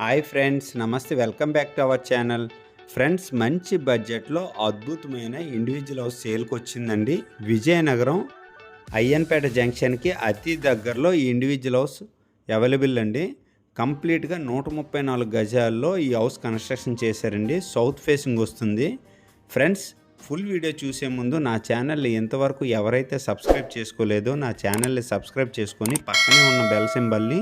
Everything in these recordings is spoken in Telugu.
హాయ్ ఫ్రెండ్స్ నమస్తే. Welcome back to our channel. Friends మంచి బడ్జెట్లో అద్భుతమైన ఇండివిజువల్ హౌస్ సేల్కి వచ్చిందండి విజయనగరం అయ్యన్పేట జంక్షన్కి అతి దగ్గరలో ఈ ఇండివిజువల్ హౌస్ అవైలబుల్ అండి. కంప్లీట్గా నూట ముప్పై నాలుగు గజాల్లో ఈ హౌస్ కన్స్ట్రక్షన్ చేశారండి. సౌత్ ఫేసింగ్ వస్తుంది. ఫ్రెండ్స్ ఫుల్ వీడియో చూసే ముందు నా ఛానల్ని ఇంతవరకు ఎవరైతే సబ్స్క్రైబ్ చేసుకోలేదో నా ఛానల్ని సబ్స్క్రైబ్ చేసుకొని పక్కనే ఉన్న బెల్ సింబల్ని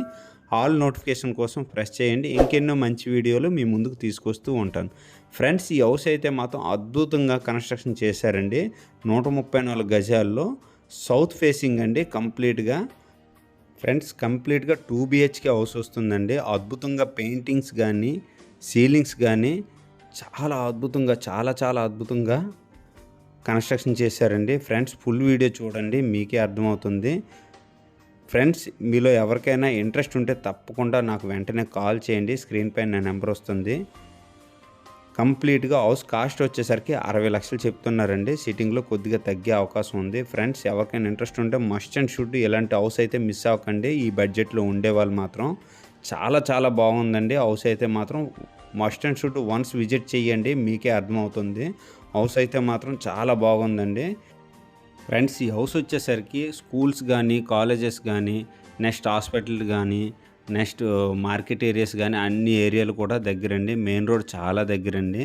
ఆల్ నోటిఫికేషన్ కోసం ప్రెస్ చేయండి. ఇంకెన్నో మంచి వీడియోలు మీ ముందుకు తీసుకొస్తూ ఉంటాను. ఫ్రెండ్స్ ఈ హౌస్ అయితే మాత్రం అద్భుతంగా కన్స్ట్రక్షన్ చేశారండి. నూట ముప్పై నాలుగు గజాల్లో సౌత్ ఫేసింగ్ అండి కంప్లీట్గా. ఫ్రెండ్స్ కంప్లీట్గా టూ బిహెచ్కే హౌస్ వస్తుందండి. అద్భుతంగా పెయింటింగ్స్ కానీ సీలింగ్స్ కానీ చాలా అద్భుతంగా చాలా చాలా అద్భుతంగా కన్స్ట్రక్షన్ చేశారండి. ఫ్రెండ్స్ ఫుల్ వీడియో చూడండి మీకే అర్థమవుతుంది. ఫ్రెండ్స్ మీలో ఎవరికైనా ఇంట్రెస్ట్ ఉంటే తప్పకుండా నాకు వెంటనే కాల్ చేయండి. స్క్రీన్ పైన నా నెంబర్ వస్తుంది. కంప్లీట్గా హౌస్ కాస్ట్ వచ్చేసరికి అరవై లక్షలు చెప్తున్నారండి. సిట్టింగ్లో కొద్దిగా తగ్గే అవకాశం ఉంది. ఫ్రెండ్స్ ఎవరికైనా ఇంట్రెస్ట్ ఉంటే మస్ట్ అండ్ షుడ్ ఇలాంటి హౌస్ అయితే మిస్ అవ్వకండి. ఈ బడ్జెట్లో ఉండేవాళ్ళు మాత్రం చాలా చాలా బాగుందండి. హౌస్ అయితే మాత్రం must and should once visit చేయండి. మీకే అర్థమవుతుంది. హౌస్ అయితే మాత్రం చాలా బాగుందండి. ఫ్రెండ్స్ ఈ హౌస్ వచ్చేసరికి స్కూల్స్ కానీ కాలేజెస్ కానీ నెక్స్ట్ హాస్పిటల్ కానీ నెక్స్ట్ మార్కెట్ ఏరియాస్ కానీ అన్ని ఏరియాలు కూడా దగ్గరండి. మెయిన్ రోడ్ చాలా దగ్గరండి.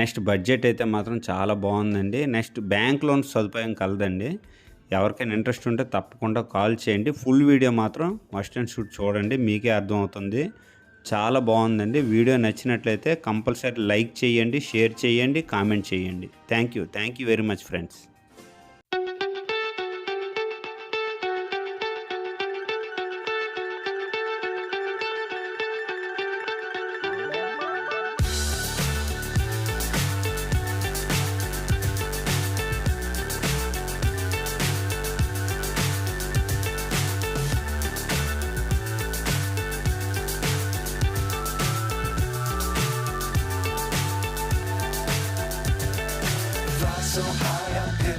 నెక్స్ట్ బడ్జెట్ అయితే మాత్రం చాలా బాగుందండి. నెక్స్ట్ బ్యాంక్ లోన్ సదుపాయం కలదండి. ఎవరికైనా ఇంట్రెస్ట్ ఉంటే తప్పకుండా కాల్ చేయండి. ఫుల్ వీడియో మాత్రం మస్ట్ అండ్ షూట్ చూడండి. మీకే అర్థమవుతుంది. చాలా బాగుందండి. వీడియో నచ్చినట్లయితే కంపల్సరీ లైక్ చేయండి షేర్ చేయండి కామెంట్ చేయండి. Thank you. Thank you very much friends.